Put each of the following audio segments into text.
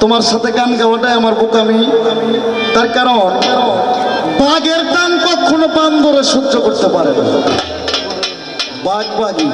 তোমার সাথে গান গাওয়াটাই আমার বোকামি। তার কারণ, বাঘের টান কখনো বান্দরে সহ্য করতে পারে না। বাঘ বাঘই।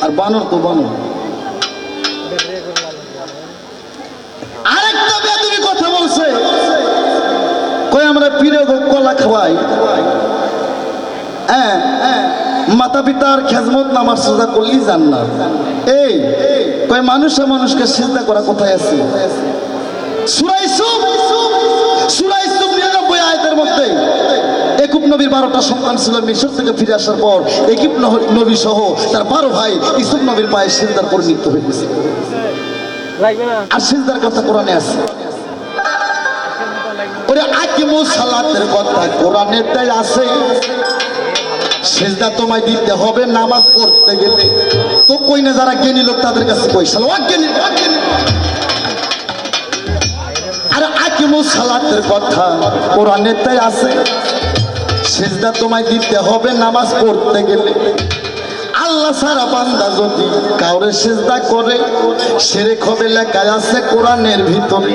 আর বানর তো বানর। কথা বলছে। কই আমরা গো কলা খাওয়াই। হ্যাঁ মাতা পিতার খেজমত নামাজ সোজা করলি জান না এই, কয় মানুষে মানুষকে চিন্তা করা কোথায় আছে? আয়তের মধ্যে। বারোটা সন্তান ছিল মিশর থেকে ফিরে আসার পর নবী সহ তার বারো ভাই পায়ে হয়ে গেছে। আর কথা আছে। কথা আছে। সেজদা তোমায় দিতে হবে, নামাজ পড়তে গেলে। তো কই না যারা জ্ঞানী লোক, তাদের কাছে সালো অজ্ঞানী আরে আকিমু সালাতের কথা কোরআনেরটাই আছে। সেজদা তোমায় দিতে হবে, নামাজ পড়তে গেলে। আল্লাহ সারা বান্দা যদি কাউরে সেজদা করে, সেরেক হবে লেখায় আছে কোরআনের ভিতরে।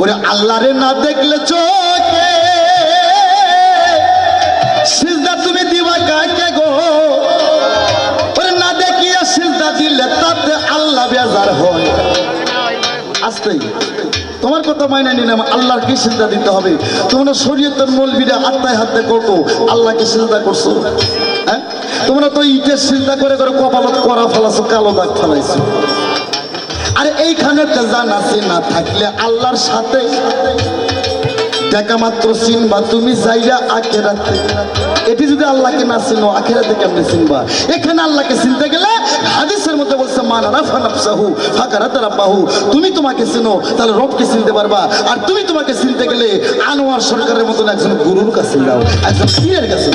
ওরে আল্লাহরে না দেখলে চোখে আসতেই তোমার কথা মাইনে নিলাম আল্লাহকে চিন্তা দিতে হবে? তোমরা শরীয়তের মলবিরা আত্মায় হাতে করতো আল্লাহকে চিন্তা করছ? হ্যাঁ? তোমরা তো ইটের চিন্তা করে করে কপালত করা ফেলাছো, কালো দাগ ফেলাইছো। আর এইখানে জানা না থাকলে আল্লাহর সাথে দেখা মাত্র চিনবা, তুমি যাইরা আখেরাতে। এটি যদি আল্লাহকে না চিনো, আখেরাতে কেমনে চিনবা? এখানে আল্লাহকে চিনতে গেলে হাদিসের মধ্যে বলছে, মানা রাফা নাফসাহু ফাকারাত রাব্বাহু। তুমি তোমাকে চিনো, তাহলে রবকে চিনতে পারবা। আর তুমি তোমাকে চিনতে গেলে আনোয়ার সরকারের মতন একজন গুরুর কাছে যাও, একজন পীরের কাছে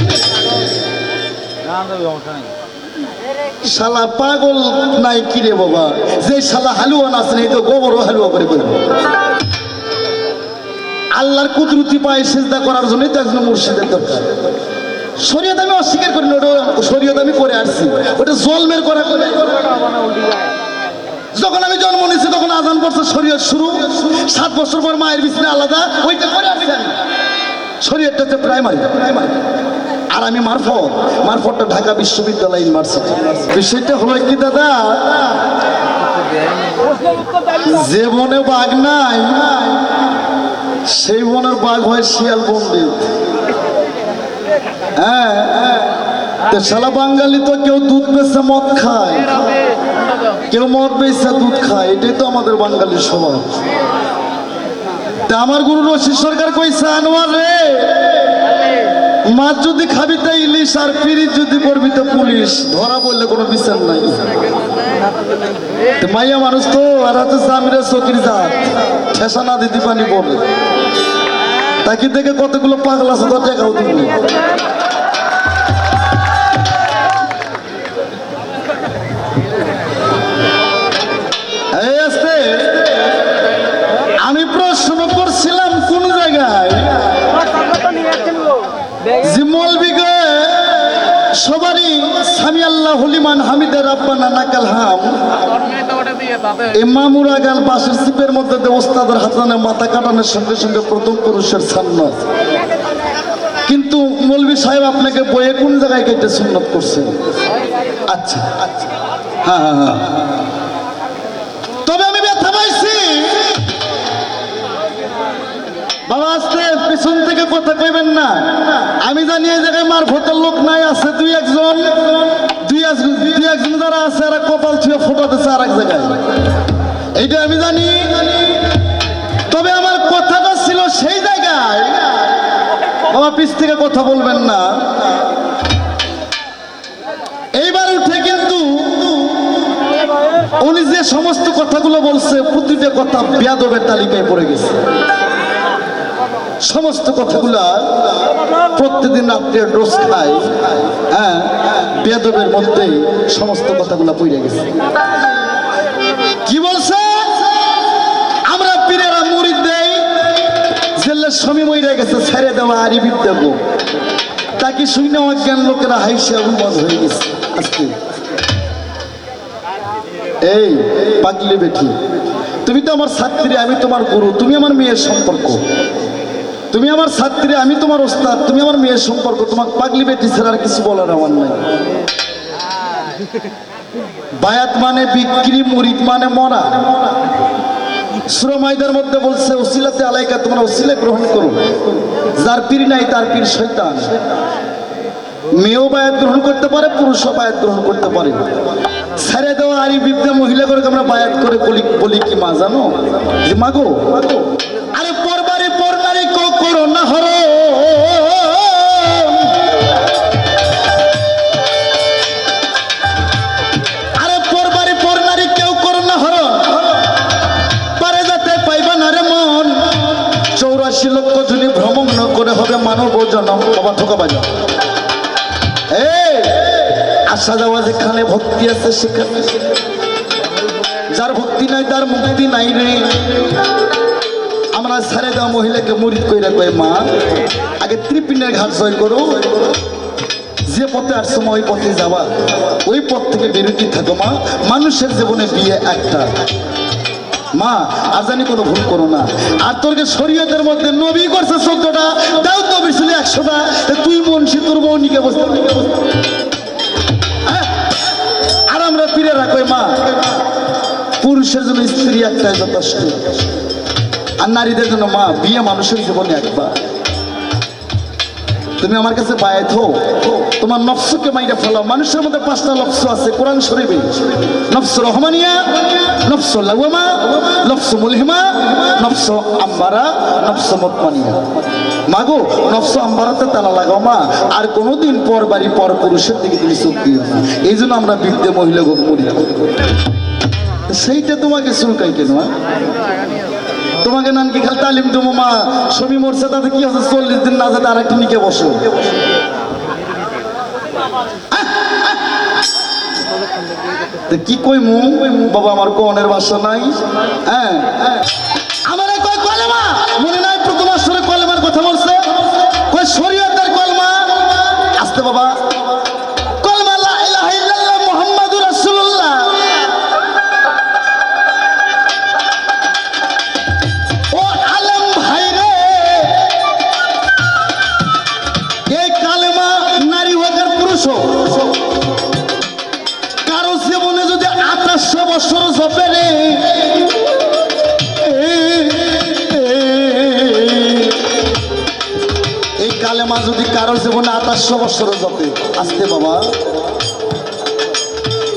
শালা পাগল নাই কিরে বাবা? যে শালা হালুয়া নাচ নেই তো গোবরও হালুয়া করে বলব আল্লাহর কুদরতি পায়ে সেজদা করার জন্যই তো একজন মুর্শিদের দরকার। শরীয়ত আমি অস্বীকার করি না ওটা শরীয়ত আমি করে আসছি। ওটা জন্মের করা করে। যখন আমি জন্ম নিয়েছি, তখন আজান পড়ছে, শরীয়ত শুরু। সাত বছর পর মায়ের বিছনে আলাদা, ওইটা করে আসছি। শরীয়তটা হচ্ছে প্রাইমারি প্রাইমারি আর আমি মারফত। মারফতটা ঢাকা বিশ্ববিদ্যালয় ইউনিভার্সিটি বিষয়টা হলো কি, দাদা? যে বনে বাঘ নাই সেই বনের বাঘ হয় শিয়াল পণ্ডিত হ্যাঁ? বাঙালি তো কেউ দুধ বেচে মদ খায়। কেউ মদ বেচে দুধ খায়। এটাই তো আমাদের বাঙালির স্বভাব। তা আমার গুরু রশি সরকার কইছে, আনোয়ার রে, মাছ যদি খাবি তা ইলিশ আর পিরিত যদি করবি তো পুলিশ। ধরা বললে কোনো বিচার নাই। মাইয়া মানুষ তো আর হচ্ছে জামিরে চকির জাত। ঠেসা না দিদি পানি পড়ে তাকে দেখে কতগুলো পাগলা আছে তো টেকাও দিবি আমি প্রশ্ন করছিলাম কোন জায়গায়? যে মৌলবিকে সবারই সামি আল্লাহ হলিমান হামিদের আব্বানা নানা কালহাম ইমামুরা গাল পাশের সিপের মধ্যে ওস্তাদের হাতানে মাথা কাটানোর সঙ্গে সঙ্গে প্রথম পুরুষের সান্নাত কিন্তু মৌলবী সাহেব আপনাকে বইয়ে কোন জায়গায় কেটে সুন্নত করছেন আচ্ছা আচ্ছা। হ্যাঁ হ্যাঁ হ্যাঁ। পিছন থেকে কথা কইবেন না। আমি জানি এই জায়গায় মারফতের লোক নাই, আছে দুই একজন। দুই দুই একজন যারা আছে এরা কপাল ছুঁয়ে ফটো দিচ্ছে আর এক জায়গায়। এইটা আমি জানি। তবে আমার কথাটা ছিল সেই জায়গায়। বাবা, পিছ থেকে কথা বলবেন না। এইবার উঠে কিন্তু উনি যে সমস্ত কথাগুলো বলছে, প্রতিটা কথা বেয়াদবের তালিকায় পড়ে গেছে। সমস্ত কথাগুলা প্রত্যেকদিন রাত্রে ডোজ খায় হ্যাঁ বেদবের মধ্যেই সমস্ত কথাগুলা পড়ে গেছে। কি বলছে? আমরা পীরেরা মুড়ি দেই জেলের সময় মরে গেছে, ছেড়ে দেওয়া আরি বিদ্যাবো তাকে শুনে অজ্ঞান লোকেরা হাইসে উন্মত হয়ে গেছে আজকে? এই, পাগলি বেটি, তুমি তো আমার ছাত্রী, আমি তোমার গুরু, তুমি আমার মেয়ের সম্পর্ক। তুমি আমার ছাত্রী, আমি তোমার ওস্তাদ, তুমি আমার মেয়ের সম্পর্ক তোমার পাগলি বেটি ছাড়া আর কিছু বলার আমার নাই। বায়াত মানে বিক্রি, মুরিদ মানে মরা। সুরমাইদের মধ্যে বলছে, ওসিলাতে আলাইকা, তোমরা ওসিলা গ্রহণ করো। যার পীর নাই, তার পীর শৈতান মেয়েও বায়াত গ্রহণ করতে পারে, পুরুষও বায়াত গ্রহণ করতে পারে। ছেড়ে দেওয়া আরি বিদ্যা মহিলা করে আমরা বায়াত করে বলি বলি কি মা, জানো? মাগো, আরে করো না হরো। লক্ষ যদি ভ্রমণ করে হবে মানব জনম। যেখানে ভক্তি আছে সেখানে। যার ভক্তি নাই, তার মুক্তি নাই রে। আমরা সারে দেওয়া মহিলাকে মুরিদ কইরা কয় মা আগে ত্রিপিনের ঘাট জয় করো। যে পথে আসছো মা, ওই পথে যাবা। ওই পথ থেকে বিরতি থাকো মা। মানুষের জীবনে বিয়ে একটা। মা আর জানি কোনো ভুল করো না। আর তোরকে শরীয়তের মধ্যে নবী করছে চোদ্দটা তাও তো ছিল একশোটা। তুই মনসি তোর বউনিকে বসতে হ্যাঁ? আর আমরা ফিরে রাখো মা পুরুষের জন্য স্ত্রী একটাই যথেষ্ট। আর নারীদের জন্য মা, বিয়ে মানুষের জীবনে একবার। তুমি আমার কাছে বায়াত হো তোমার নফসকে মাইরা ফেলাও। মানুষের মধ্যে পাঁচটা নফস আছে, কোরআন শরীফে। নফস রহমানিয়া, নফস লাওয়ামা, নফস মুলহিমা, নফস আম্বারা, নফস মুতমানিয়া। মাগো, নফস আম্বারাতে তালা লাগাও মা। আর কোনোদিন পর বাড়ি পর পুরুষের দিকে তুমি চোখ দিও এই জন্য আমরা বিদ্যে মহিলা গো মরি সেইটা তোমাকে চুলকাই কেন তোমাকে নানকি খাল তালিম দেবো মা ছবি মরছে, তাতে কি আছে চল্লিশ দিন না যেতে আর একটু নিকে বসো। কি কই মু বাবা, আমার কনের বাসা নাই। হ্যাঁ। আমার কয় কলেমা? মনে নাই প্রথম আসরে কলেমার কথা বলছে? কই শরীয়তের কলমা? আসতে বাবা। কালেমা যদি কারও জীবনে আঠাশশো বছর জপে আসতে বাবা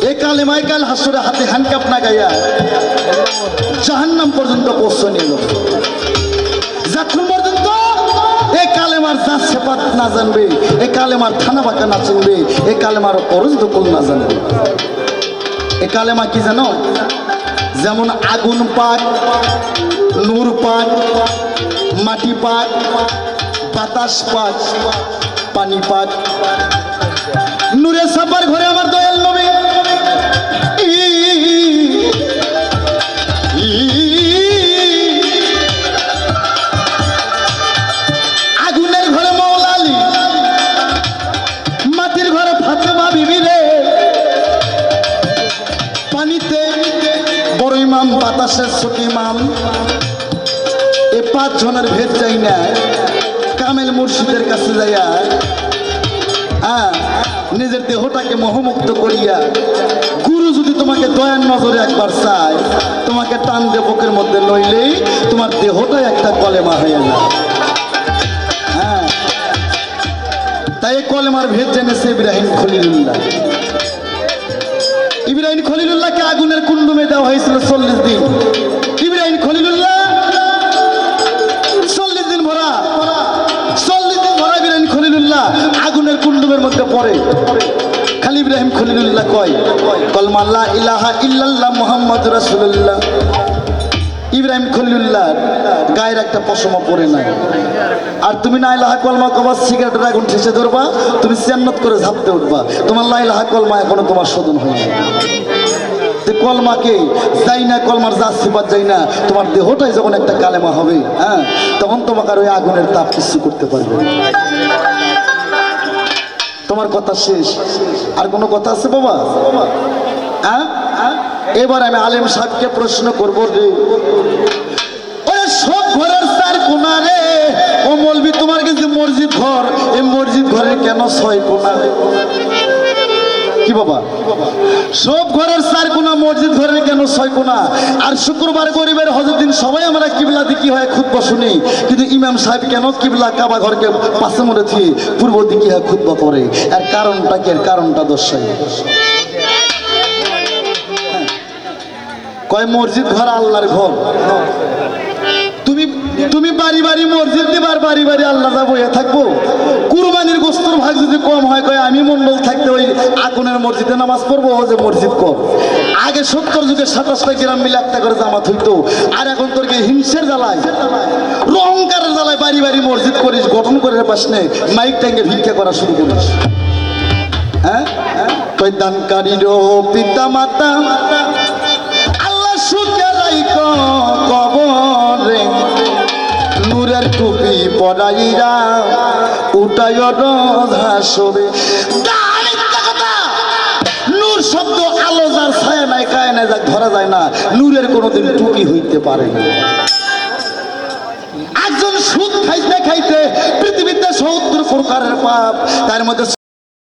এই কালেমাই কাল হাসরে হাতে হ্যান্ডকাপ না গাইয়া জাহান্নাম পর্যন্ত পৌঁছে নিল। না জানবে এই কালেমা কি জানো? যেমন আগুন পাক, নূর পাক, মাটি পাক বাতাস পাক পানি পাক নূরে সাপার ঘরে আমার দয়াল নবী। আগুনের ঘরে মৌলালি মাটির ঘরে ফাতেমা বিবি রে। পানিতে বড় ইমাম, বাতাসের ছোট ইমাম। এ পাঁচ জনের ভেদ চাই না। কামেল মুর্শিদের কাছে যাইয়া হ্যাঁ নিজের দেহটাকে মোহমুক্ত করিয়া, গুরু যদি তোমাকে দয়ার নজরে একবার চায়, তোমাকে টান দেবকের মধ্যে লইলেই তোমার দেহটাই একটা কলেমা হয়ে যায়। হ্যাঁ। তাই কলেমার ভেদ জেনেছে ইব্রাহিম খলিলুল্লাহ। ইব্রাহিম খলিলুল্লাহকে আগুনের কুণ্ডুমে দেওয়া হয়েছিল চল্লিশ দিন। কয়? কলমাল্লা ইলাহা ইল্লাল্লাহ মোহাম্মদ রাসূলুল্লাহ। ইব্রাহিম খলিলুল্লাহ, গায়ের একটা পশমও পরে নাই। আর তুমি না ইলাহা কলমা কবার সিগারেটের আগুন ঠেসে ধরবা, তুমি চেন্নত করে ঝাপতে উঠবা। তোমার লা ইলাহা কলমা এখনও তোমার শোধন হয়নি কলমাকে যাই না, কলমার যা সিপাত যাই না, তোমার দেহটাই যখন একটা কালেমা হবে হ্যাঁ তখন তোমাকে আর ওই আগুনের তাপ কিছু করতে পারবে না। তোমার কথা শেষ। আর কোনো কথা আছে বাবা? হ্যাঁ? এবার আমি আলেম সাহেবকে প্রশ্ন করব রে সব ঘরের চার কোনা রে। ও মলবি তোমার কাছে মসজিদ ঘর। এই মসজিদ ঘরের কেন ছয় কোনা কি বাবা? সব ঘরের চার কোনা মসজিদ ঘরের কেন ছয় কোনা? আর শুক্রবার গরিবের হজের দিন সবাই আমরা কিবলা দিকি হয় খুদ্ শুনি। কিন্তু ইমাম সাহেব কেন কিবলা কাবা ঘরকে পাশে মনে পূর্ব দিকে হয় খুদ্ করে আর কারণটা কি? এর কারণটা দর্শাই কয় মসজিদ ঘর আল্লাহর ঘর? তুমি বাড়ি বাড়ি মসজিদ দিবার, বাড়ি বাড়ি আল্লাহ বইয়া থাকব। কুরবানির গোস্তর ভাগ যদি কম হয়, কয় আমি মন্ডল থাকতে ওই আগুনের মসজিদে নামাজ পড়ব, ও যে মসজিদ কম। আগে সত্তর যুগে সাতাশটা গ্রাম মিলে একটা করে জামাত হইতো, আর এখন তোর কি হিংসের জ্বালায়? রহংকারের জ্বালায় বাড়ি বাড়ি মসজিদ করিস, গঠন করে পাস নে, মাইক ট্যাঙ্গে ভিক্ষা করা শুরু করিস। হ্যাঁ? কই দানকারীরও পিতা মাতা আল্লাহ সুখে রাইক নূরের টুপি পরাইরা উটাই হাসবে নূর শব্দ আলো যার ছায়া নাই, কায় নাই, যাক ধরা যায় না। নূরের কোনোদিন টুপি হইতে পারে না। একজন সুদ খাইতে খাইতে পৃথিবীতে সত্তর প্রকারের পাপ, তার মধ্যে